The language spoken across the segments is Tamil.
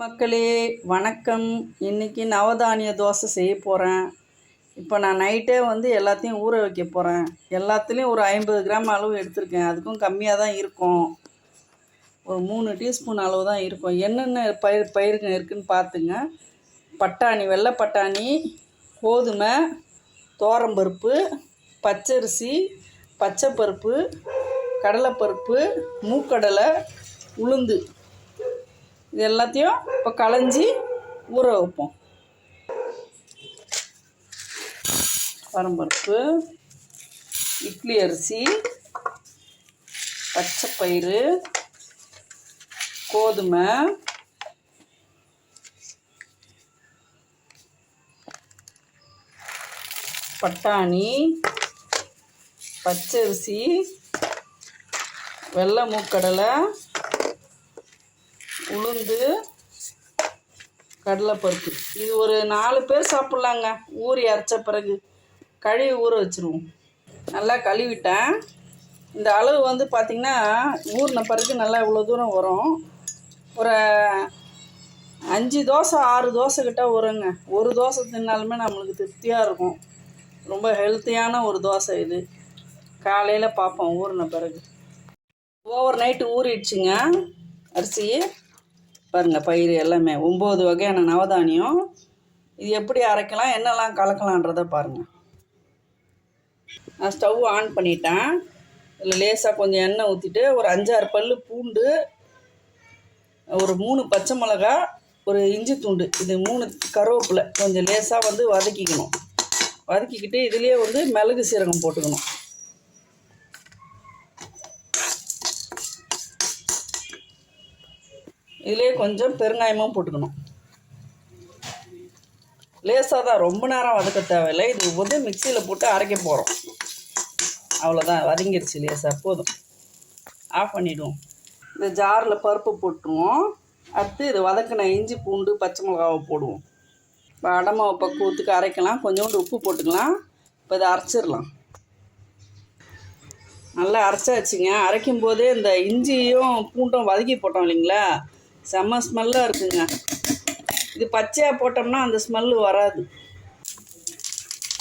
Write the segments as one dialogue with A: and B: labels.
A: மக்களே வணக்கம். இன்றைக்கி நவதானிய தோசை செய்ய போகிறேன் இப்போ நான் நைட்டே வந்து எல்லாத்தையும் ஊற வைக்க போகிறேன் எல்லாத்துலேயும் ஒரு ஐம்பது கிராம் அளவு எடுத்திருக்கேன். அதுக்கும் கம்மியாக தான் இருக்கும். ஒரு மூணு டீஸ்பூன் அளவு தான் இருக்கும். என்னென்ன பயிர் பயிருங்க இருக்குதுன்னு பார்த்துங்க பட்டாணி வெள்ளை பட்டாணி கோதுமை தோரம்பருப்பு பச்சரிசி பச்சைப்பருப்பு கடலைப்பருப்பு மூக்கடலை உளுந்து. இது எல்லாத்தையும் இப்போ களைஞ்சி ஊற வைப்போம். பரம்பருப்பு இட்லி அரிசி பச்சைப்பயிறு கோதுமை பட்டாணி பச்சரிசி வெள்ளை மூக்கடலை உளுந்து கடலைப்பருப்பு. இது ஒரு நாலு பேர் சாப்பிட்லாங்க. ஊறி அரைச்ச பிறகு கழுவி ஊற வச்சுருவோம். நல்லா கழுவிட்டேன். இந்த அளவு வந்து பார்த்திங்கன்னா ஊறின பிறகு நல்லா இவ்வளோ தூரம் வரும். ஒரு அஞ்சு தோசை ஆறு தோசை கிட்ட வருங்க. ஒரு தோசை தின்னாலுமே நம்மளுக்கு திருப்தியாக இருக்கும். ரொம்ப ஹெல்த்தியான ஒரு தோசை இது. காலையில் பார்ப்போம் ஊறின பிறகு. ஓவர் நைட்டு ஊறிடுச்சுங்க. அரிசி பாருங்கள் பயிர் எல்லாமே. ஒம்பது வகையான நவதானியம். இது எப்படி அரைக்கலாம் என்னெல்லாம் கலக்கலான்றதை பாருங்கள் நான் ஸ்டவ் ஆன் பண்ணிட்டேன். இதில் லேசாக கொஞ்சம் எண்ணெய் ஊற்றிட்டு ஒரு அஞ்சாறு பல் பூண்டு ஒரு மூணு பச்சை மிளகா ஒரு இஞ்சி துண்டு. இது மூணு கருவேப்பிலை. கொஞ்சம் லேசாக வந்து வதக்கிக்கணும். வதக்கிக்கிட்டு இதுலேயே வந்து மிளகு சீரகம் போட்டுக்கணும். இதிலே கொஞ்சம் பெருங்காயமும் போட்டுக்கணும். லேசாக தான் ரொம்ப நேரம் வதக்க தேவையில்லை. இது வந்து மிக்சியில் போட்டு அரைக்க போகிறோம் அவ்வளோதான் வதங்கிடுச்சு லேசாக போதும். ஆஃப் பண்ணிவிடுவோம் இந்த ஜாரில் பருப்பு போட்டுருவோம். அடுத்து இது வதக்கின இஞ்சி பூண்டு பச்சை மிளகாவை போடுவோம். இப்போ அடமாவை பக்குவத்துக்கு அரைக்கலாம். கொஞ்சோண்டு உப்பு போட்டுக்கலாம். இப்போ இதை அரைச்சிடலாம். நல்லா அரைச்சாச்சுங்க. அரைக்கும் போதே இந்த இஞ்சியும் பூண்டும் வதக்கி போட்டோம் இல்லைங்களா? செம்ம ஸ்மெல்லாக இருக்குங்க. இது பச்சையாக போட்டோம்னா அந்த ஸ்மெல்லு வராது.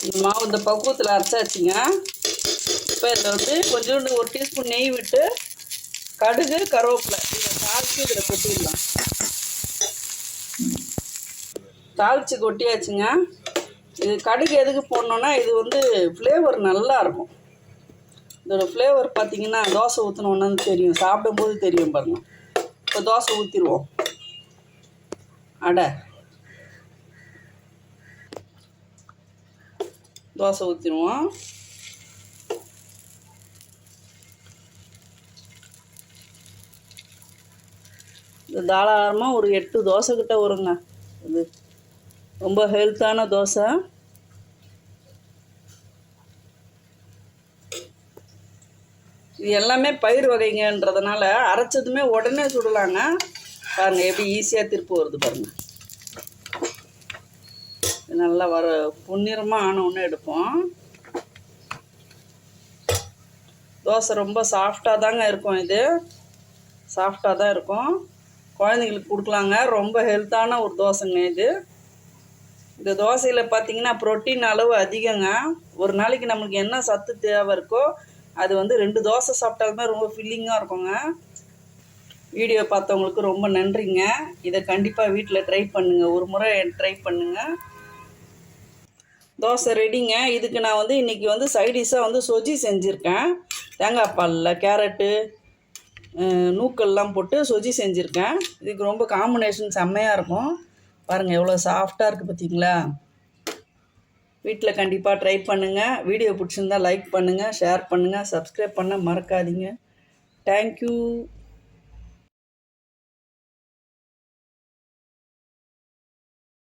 A: இந்த மாவு இந்த பக்குவத்தில் அரைச்சாச்சுங்க. இப்போ இதில் வந்து கொஞ்சோண்டு ஒரு டீஸ்பூன் நெய் விட்டு கடுகு கருவேப்பிலை. இதை தாளித்து இதில் கொட்டிடலாம். தாளித்து கொட்டியாச்சுங்க. இது கடுகு எதுக்கு போடணுன்னா இது வந்து ஃப்ளேவர் நல்லா இருக்கும். இதோட ஃப்ளேவர் பார்த்தீங்கன்னா தோசை ஊற்றினோன்னு தெரியும். சாப்பிடும்போது தெரியும் பாருங்கள் இப்போ தோசை ஊற்றிடுவோம் அடை. தோசை ஊற்றிடுவோம் இது தாராளமாக ஒரு எட்டு தோசை கிட்ட வருங்க. இது ரொம்ப ஹெல்த்தான தோசை. இது எல்லாமே பயிர் வகைங்கன்றதுனால அரைச்சதுமே உடனே சுடலாங்க. பாருங்கள் எப்படி ஈஸியாக திருப்பு வருது பாருங்கள் நல்லா வர பொன்னிறமாக ஆனவுடனே எடுப்போம். தோசை ரொம்ப சாஃப்டாக தாங்க இருக்கும் இது. சாஃப்டாக தான் இருக்கும். குழந்தைங்களுக்கு கொடுக்கலாங்க. ரொம்ப ஹெல்த்தான ஒரு தோசைங்க இது. இந்த தோசையில் பார்த்தீங்கன்னா ப்ரோட்டீன் அளவு அதிகங்க. ஒரு நாளைக்கு நம்மளுக்கு என்ன சத்து தேவை இருக்கோ அது வந்து ரெண்டு தோசை சாப்பிட்டாலுமே ரொம்ப ஃபில்லிங்காக இருக்குங்க. வீடியோ பார்த்தவங்களுக்கு ரொம்ப நன்றிங்க. இதை கண்டிப்பாக வீட்டில் ட்ரை பண்ணுங்கள் ஒரு முறை ட்ரை பண்ணுங்கள் தோசை ரெடிங்க இதுக்கு நான் வந்து இன்றைக்கி வந்து சைடிஷாக வந்து சொஜி செஞ்சுருக்கேன். தேங்காய் பாலில் கேரட்டு நூக்கள்லாம் போட்டு சொஜி செஞ்சுருக்கேன். இதுக்கு ரொம்ப காம்பினேஷன் செம்மையாக இருக்கும். பாருங்கள் எவ்வளோ சாஃப்டாக இருக்குது பார்த்தீங்களா வீட்டில் கண்டிப்பாக ட்ரை பண்ணுங்கள் வீடியோ பிடிச்சிருந்தா லைக் பண்ணுங்கள் ஷேர் பண்ணுங்கள் சப்ஸ்கிரைப் பண்ண மறக்காதீங்க. தேங்க்யூ